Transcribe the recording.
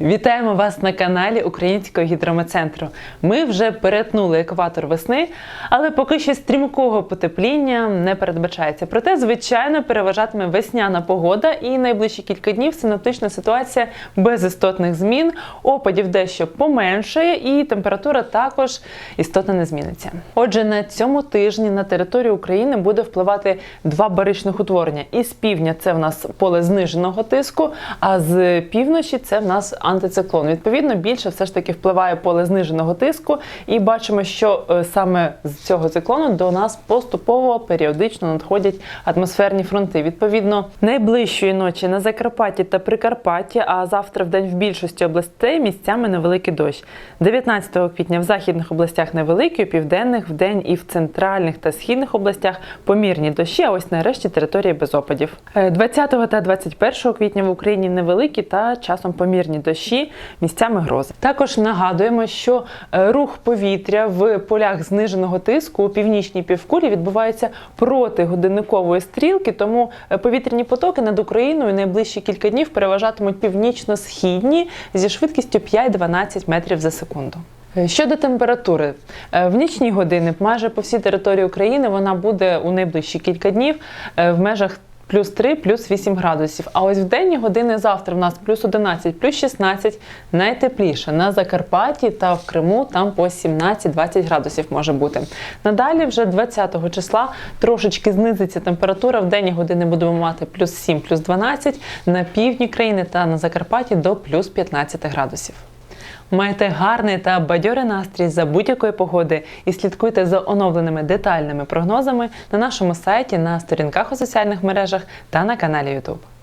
Вітаємо вас на каналі Українського гідрометцентру. Ми вже перетнули екватор весни, але поки що стрімкого потепління не передбачається. Проте, звичайно, переважатиме весняна погода і найближчі кілька днів синоптична ситуація без істотних змін. Опадів дещо поменшає, і температура також істотно не зміниться. Отже, на цьому тижні на територію України буде впливати два баричних утворення. І з півдня це в нас поле зниженого тиску, а з півночі це в нас антициклон. Відповідно, більше все ж таки впливає поле зниженого тиску, і бачимо, що е, саме з цього циклону до нас поступово періодично надходять атмосферні фронти. Відповідно, найближчої ночі на Закарпатті та Прикарпатті, а завтра в день в більшості областей місцями невеликий дощ. 19 квітня в західних областях невеликий, у південних в день і в центральних та східних областях помірні дощі. А ось нарешті території без опадів. Е, 20 та 21 квітня в Україні невеликі та часом помірні дощі, місцями грози. Також нагадуємо, що е, рух повітря в полях зниженого тиску у північній півкулі відбувається проти годинникової стрілки, тому е, повітряні потоки над Україною найближчі кілька днів переважатимуть північно-східні зі швидкістю 5-12 метрів за секунду. Е, Щодо температури, в нічні години майже по всій території України вона буде у найближчі кілька днів в межах плюс 3, плюс 8 градусів. А ось в денні години завтра в нас плюс 11, плюс 16, найтепліше. На Закарпатті та в Криму там по 17-20 градусів може бути. Надалі вже 20 числа трошечки знизиться температура. В денні години будемо мати плюс 7, плюс 12, на півдні країни та на Закарпатті до плюс 15 градусів. Майте гарний та бадьорий настрій за будь-якої погоди і слідкуйте за оновленими детальними прогнозами на нашому сайті, на сторінках у соціальних мережах та на каналі YouTube.